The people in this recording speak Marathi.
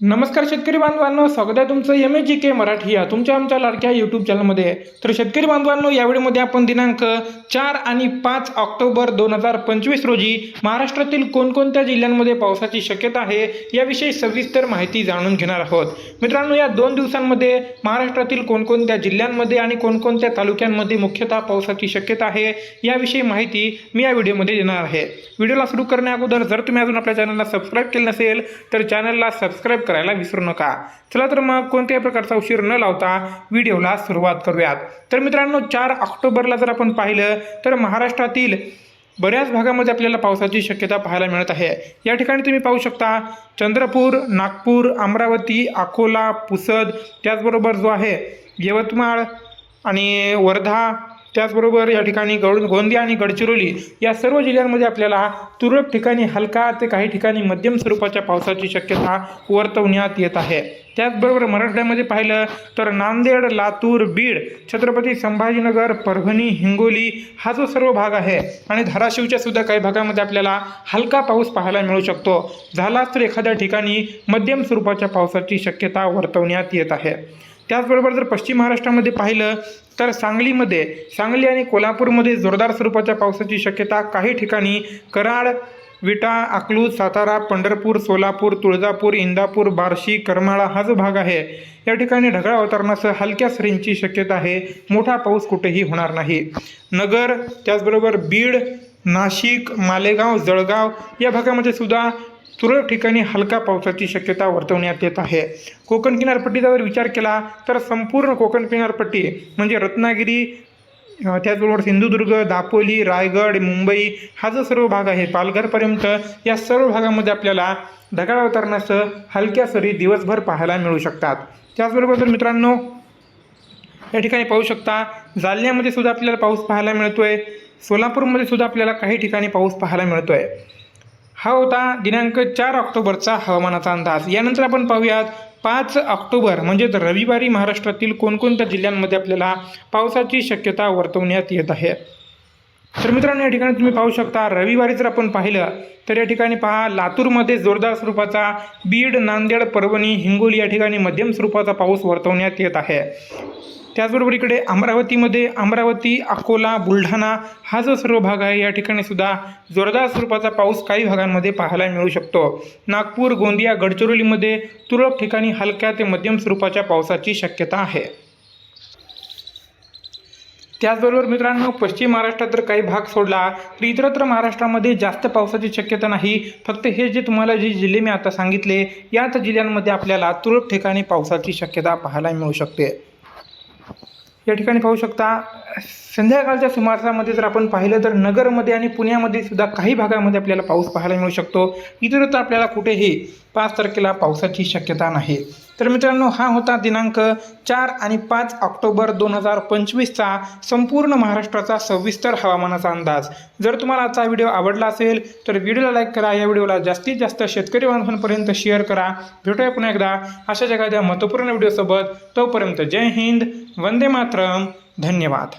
नमस्कार शेतकरी बांधवांनो स्वागत आहे तुमचं एम ए जी के मराठी या तुमच्या आमच्या लाडक्या यूट्यूब चॅनलमध्ये तर शेतकरी बांधवांनो या व्हिडिओमध्ये आपण दिनांक चार आणि पाच ऑक्टोबर दोन हजार पंचवीस रोजी महाराष्ट्रातील कोणकोणत्या जिल्ह्यांमध्ये पावसाची शक्यता आहे याविषयी सविस्तर माहिती जाणून घेणार आहोत. मित्रांनो या दोन दिवसांमध्ये महाराष्ट्रातील कोणकोणत्या जिल्ह्यांमध्ये आणि कोणकोणत्या तालुक्यांमध्ये मुख्यतः पावसाची शक्यता आहे याविषयी माहिती मी या व्हिडिओमध्ये देणार आहे. व्हिडिओला सुरू करण्या अगोदर जर तुम्ही अजून आपल्या चॅनलला सबस्क्राईब केलं नसेल तर चॅनलला सबस्क्राईब करायला विसरू नका. चला तर मग कोणत्याही प्रकारचा उशीर न लावता व्हिडिओला सुरुवात करूयात. तर मित्रांनो चार ऑक्टोबरला जर आपण पाहिलं तर महाराष्ट्रातील बऱ्याच भागामध्ये आपल्याला पावसाची शक्यता पाहायला मिळत आहे. या ठिकाणी तुम्ही पाहू शकता चंद्रपूर नागपूर अमरावती अकोला पुसद त्याचबरोबर जो आहे यवतमाळ आणि वर्धा त्याचबरोबर या ठिकाणी गड गोंदिया आणि गडचिरोली या सर्व जिल्ह्यांमध्ये आपल्याला तुरळक ठिकाणी हलका ते काही ठिकाणी मध्यम स्वरूपाच्या पावसाची शक्यता वर्तवण्यात येत आहे. त्याचबरोबर मराठवाड्यामध्ये पाहिलं तर नांदेड लातूर बीड छत्रपती संभाजीनगर परभणी हिंगोली हा जो सर्व भाग आहे आणि धाराशिवच्या सुद्धा काही भागामध्ये आपल्याला हलका पाऊस पाहायला मिळू शकतो. झालाच तर एखाद्या ठिकाणी मध्यम स्वरूपाच्या पावसाची शक्यता वर्तवण्यात येत आहे. त्याचबरोबर जर पश्चिम महाराष्ट्रामध्ये पाहिलं तर सांगलीमध्ये सांगली आणि कोल्हापूरमध्ये जोरदार स्वरूपाच्या पावसाची शक्यता काही ठिकाणी. कराड विटा अकलूज सातारा पंढरपूर सोलापूर तुळजापूर इंदापूर बार्शी करमाळा हा जो भाग आहे या ठिकाणी ढगाळ वातावरणासह हलक्या सरींची शक्यता आहे. मोठा पाऊस कुठेही होणार नाही. नगर त्याचबरोबर बीड नाशिक मालेगाव जळगाव या भागामध्ये सुद्धा तुरळक ठिकाणी हलका पावसाची शक्यता वर्तवण्यात येत आहे. कोकण किनारपट्टीचा जर विचार केला तर संपूर्ण कोकण किनारपट्टी म्हणजे रत्नागिरी त्याचबरोबर सिंधुदुर्ग दापोली रायगड मुंबई हा जो सर्व भाग आहे पालघरपर्यंत या सर्व भागामध्ये आपल्याला ढगाळ वातावरणासह हलक्या सरी दिवसभर पाहायला मिळू शकतात. त्याचबरोबर तर मित्रांनो या ठिकाणी पाहू शकता जालन्यामध्ये सुद्धा आपल्याला पाऊस पाहायला मिळतोय सोलापूरमध्ये सुद्धा आपल्याला काही ठिकाणी पाऊस पाहायला मिळतोय. हा होता दिनांक चार ऑक्टोबरचा हवामानाचा अंदाज. यानंतर आपण पाहूयात पाच ऑक्टोबर म्हणजेच रविवारी महाराष्ट्रातील कोणकोणत्या जिल्ह्यांमध्ये आपल्याला पावसाची शक्यता वर्तवण्यात येत आहे? तर मित्रांनो या ठिकाणी तुम्ही पाहू शकता रविवारी जर आपण पाहिलं तर या ठिकाणी पहा लातूरमध्ये जोरदार स्वरूपाचा बीड नांदेड परभणी हिंगोली या ठिकाणी मध्यम स्वरूपाचा पाऊस वर्तवण्यात येत आहे. त्याचबरोबर इकडे अमरावतीमध्ये अमरावती अकोला बुलढाणा हा जो सर्व भाग आहे या ठिकाणी सुद्धा जोरदार स्वरूपाचा पाऊस काही भागांमध्ये पाहायला मिळू शकतो. नागपूर गोंदिया गडचिरोलीमध्ये तुरळक ठिकाणी हलक्या ते मध्यम स्वरूपाच्या पावसाची शक्यता आहे. त्याचबरोबर मित्रांनो पश्चिम महाराष्ट्रात जर काही भाग सोडला तर इतरत्र महाराष्ट्रामध्ये जास्त पावसाची शक्यता नाही. फक्त हे जे तुम्हाला जे जिल्हे मी आता सांगितले याच जिल्ह्यांमध्ये आपल्याला तुरळक ठिकाणी पावसाची शक्यता पाहायला मिळू शकते. या ठिकाणी पाहू शकता संध्याकाळच्या सुमारामध्ये जर आपण पाहिलं तर नगरमध्ये आणि पुण्यामध्ये सुद्धा काही भागामध्ये आपल्याला पाऊस पाहायला मिळू शकतो. इतरत्र आपल्याला कुठेही पाच तारखेला पावसाची शक्यता नाही. तर मित्रांनो हा होता दिनांक चार आणि पाच ऑक्टोबर दोन हजार पंचवीसचा संपूर्ण महाराष्ट्राचा सविस्तर हवामानाचा अंदाज. जर तुम्हाला आजचा व्हिडिओ आवडला असेल तर व्हिडिओला लाईक करा या व्हिडिओला जास्तीत जास्त शेतकरी बांधवांपर्यंत शेअर करा. भेटूया पुन्हा एकदा अशा एखाद्या महत्त्वपूर्ण व्हिडिओसोबत. तोपर्यंत जय हिंद वंदे मातरम. धन्यवाद.